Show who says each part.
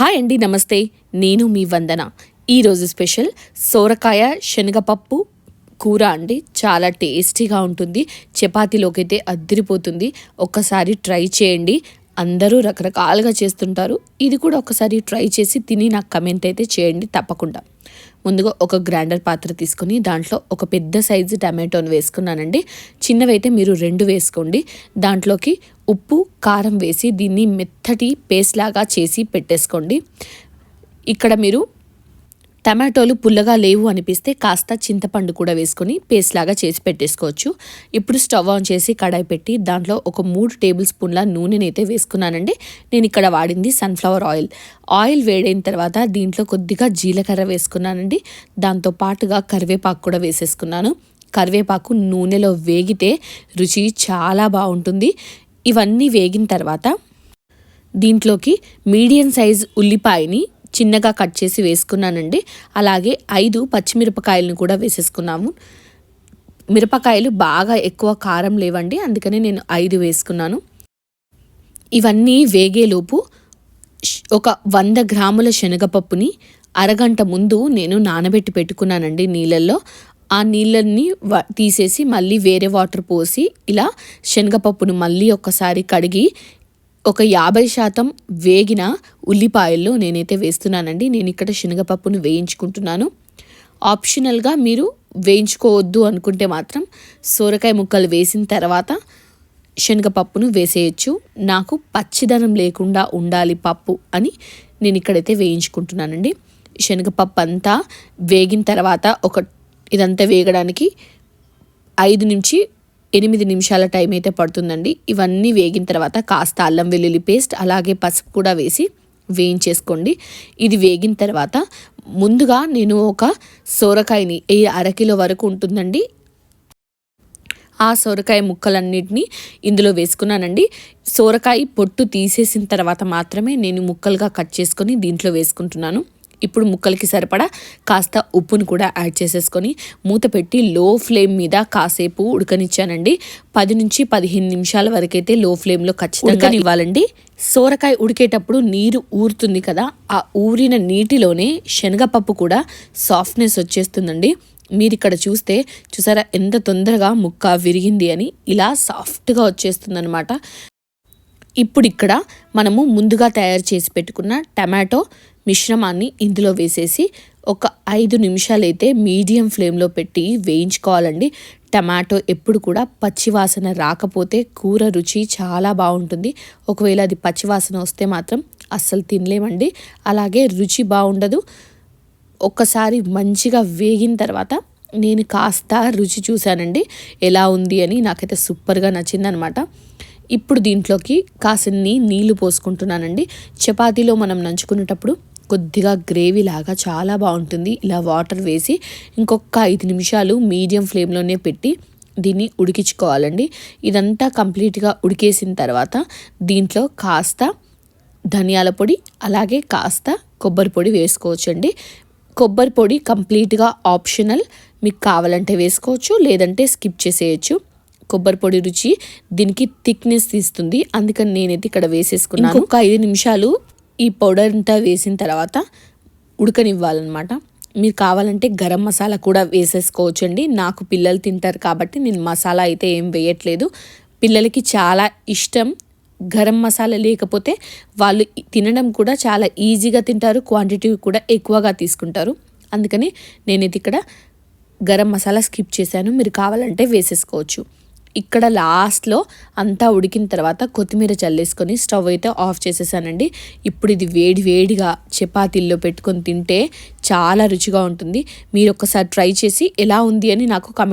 Speaker 1: Hi అండి నమస్తే. నేను మీ వందన. ఈరోజు స్పెషల్ సోరకాయ శనగపప్పు కూర అండి. చాలా టేస్టీగా ఉంటుంది. చపాతీలోకి అయితే అద్దరిపోతుంది. ఒక్కసారి ట్రై చేయండి. అందరూ రకరకాలుగా చేస్తుంటారు. ఇది కూడా ఒకసారి ట్రై చేసి తిని నాకు కమెంట్ అయితే చేయండి తప్పకుండా. ముందుగా ఒక గ్రైండర్ పాత్ర తీసుకొని దాంట్లో ఒక పెద్ద సైజు టమాటోని వేసుకున్నానండి. చిన్నవైతే మీరు రెండు వేసుకోండి. దాంట్లోకి ఉప్పు కారం వేసి దీన్ని మెత్తటి పేస్ట్ లాగా చేసి పెట్టేసుకోండి. ఇక్కడ మీరు టమాటోలు పుల్లగా లేవు అనిపిస్తే కాస్త చింతపండు కూడా వేసుకొని పేస్ట్ లాగా చేసి పెట్టేసుకోవచ్చు. ఇప్పుడు స్టవ్ ఆన్ చేసి కడాయి పెట్టి దాంట్లో ఒక మూడు టేబుల్ స్పూన్ల నూనెనైతే వేసుకున్నానండి. నేను ఇక్కడ వాడింది సన్ఫ్లవర్ ఆయిల్. ఆయిల్ వేడైన తర్వాత దీంట్లో కొద్దిగా జీలకర్ర వేసుకున్నానండి. దాంతో పాటుగా కరివేపాకు కూడా వేసేసుకున్నాను. కరివేపాకు నూనెలో వేగితే రుచి చాలా బాగుంటుంది. ఇవన్నీ వేగిన తర్వాత దీంట్లోకి మీడియం సైజ్ ఉల్లిపాయని చిన్నగా కట్ చేసి వేసుకున్నానండి. అలాగే ఐదు పచ్చిమిరపకాయలను కూడా వేసేసుకున్నాము. మిరపకాయలు బాగా ఎక్కువ కారం లేవండి అందుకని నేను ఐదు వేసుకున్నాను. ఇవన్నీ వేగేలోపు ఒక వంద గ్రాముల శనగపప్పుని అరగంట ముందు నేను నానబెట్టి పెట్టుకున్నానండి నీళ్ళల్లో. ఆ నీళ్ళని తీసేసి మళ్ళీ వేరే వాటర్ పోసి ఇలా శనగపప్పును మళ్ళీ ఒక్కసారి కడిగి ఒక యాభై శాతం వేగిన ఉల్లిపాయల్లో నేనైతే వేస్తున్నానండి. నేను ఇక్కడ శనగపప్పును వేయించుకుంటున్నాను. ఆప్షనల్గా మీరు వేయించుకోవద్దు అనుకుంటే మాత్రం సోరకాయ ముక్కలు వేసిన తర్వాత శనగపప్పును వేసేయచ్చు. నాకు పచ్చిదనం లేకుండా ఉండాలి పప్పు అని నేను ఇక్కడైతే వేయించుకుంటున్నానండి. శనగపప్పు అంతా వేగిన తర్వాత ఒక ఇదంతా వేగడానికి ఐదు నుంచి ఎనిమిది నిమిషాల టైం అయితే పడుతుందండి. ఇవన్నీ వేగిన తర్వాత కాస్త అల్లం వెల్లుల్లి పేస్ట్ అలాగే పసుపు కూడా వేసి వేయించేసుకోండి. ఇది వేగిన తర్వాత ముందుగా నేను ఒక సోరకాయని ఏ అరకిలో వరకు ఉంటుందండి? ఆ సోరకాయ ముక్కలన్నిటిని ఇందులో వేసుకున్నానండి. సోరకాయ పొట్టు తీసేసిన తర్వాత మాత్రమే నేను ముక్కలుగా కట్ చేసుకొని దీంట్లో వేసుకుంటున్నాను. ఇప్పుడు ముక్కలకి సరిపడా కాస్త ఉప్పును కూడా యాడ్ చేసేసుకొని మూత పెట్టి లో ఫ్లేమ్ మీద కాసేపు ఉడకనిచ్చానండి. పది నుంచి పదిహేను నిమిషాల వరకైతే లో ఫ్లేమ్లో ఖచ్చితంగా ఇవ్వాలండి సోరకాయ ఉడికేటప్పుడు నీరు ఊరుతుంది కదా ఆ ఊరిన నీటిలోనే శనగపప్పు కూడా సాఫ్ట్నెస్ వచ్చేస్తుందండి. మీరు ఇక్కడ చూస్తే చూసారా ఎంత తొందరగా ముక్క విరిగింది అని ఇలా సాఫ్ట్గా వచ్చేస్తుందనమాట ఇప్పుడు ఇక్కడ మనము ముందుగా తయారు చేసి పెట్టుకున్న టమాటో మిశ్రమాన్ని ఇందులో వేసేసి ఒక ఐదు నిమిషాలైతే మీడియం ఫ్లేమ్లో పెట్టి వేయించుకోవాలండి. టమాటో ఎప్పుడు కూడా పచ్చివాసన రాకపోతే కూర రుచి చాలా బాగుంటుంది. ఒకవేళ అది పచ్చివాసన వస్తే మాత్రం అస్సలు తినలేమండి. అలాగే రుచి బాగుండదు. ఒక్కసారి మంచిగా వేగిన తర్వాత నేను కాస్త రుచి చూశానండి. ఎలా ఉంది అని నాకైతే సూపర్గా నచ్చిందనమాట. ఇప్పుడు దీంట్లోకి కాసిన్ని నీళ్ళు పోసుకుంటున్నానండి. చపాతీలో మనం నంచుకునేటప్పుడు కొద్దిగా గ్రేవీ లాగా చాలా బాగుంటుంది. ఇలా వాటర్ వేసి ఇంకొక ఐదు నిమిషాలు మీడియం ఫ్లేమ్లోనే పెట్టి దీన్ని ఉడికించుకోవాలండి. ఇదంతా కంప్లీట్గా ఉడికేసిన తర్వాత దీంట్లో కాస్త ధనియాల పొడి అలాగే కాస్త కొబ్బరి పొడి వేసుకోవచ్చండి. కొబ్బరి పొడి కంప్లీట్గా ఆప్షనల్. మీకు కావాలంటే వేసుకోవచ్చు లేదంటే స్కిప్ చేసేయచ్చు. కొబ్బరి పొడి రుచి దీనికి థిక్నెస్ తీస్తుంది అందుకని నేనైతే ఇక్కడ వేసేసుకున్నాను. ఒక ఐదు నిమిషాలు ఈ పౌడర్ అంతా వేసిన తర్వాత ఉడకనివ్వాలన్నమాట. మీరు కావాలంటే గరం మసాలా కూడా వేసేసుకోవచ్చండి. నాకు పిల్లలు తింటారు కాబట్టి నేను మసాలా అయితే ఏం వేయట్లేదు. పిల్లలకి చాలా ఇష్టం గరం మసాలా లేకపోతే వాళ్ళు తినడం కూడా చాలా ఈజీగా తింటారు క్వాంటిటీ కూడా ఎక్కువగా తీసుకుంటారు. అందుకని నేనైతే ఇక్కడ గరం మసాలా స్కిప్ చేశాను. మీరు కావాలంటే వేసేసుకోవచ్చు. ఇక్కడ లాస్ట్లో అంతా ఉడికిన తర్వాత కొత్తిమీర చల్లేసుకొని స్టవ్ అయితే ఆఫ్ చేసేసానండి. ఇప్పుడు ఇది వేడి వేడిగా చపాతీల్లో పెట్టుకొని తింటే చాలా రుచిగా ఉంటుంది. మీరు ఒక్కసారి ట్రై చేసి ఎలా ఉంది అని నాకు కమెంట్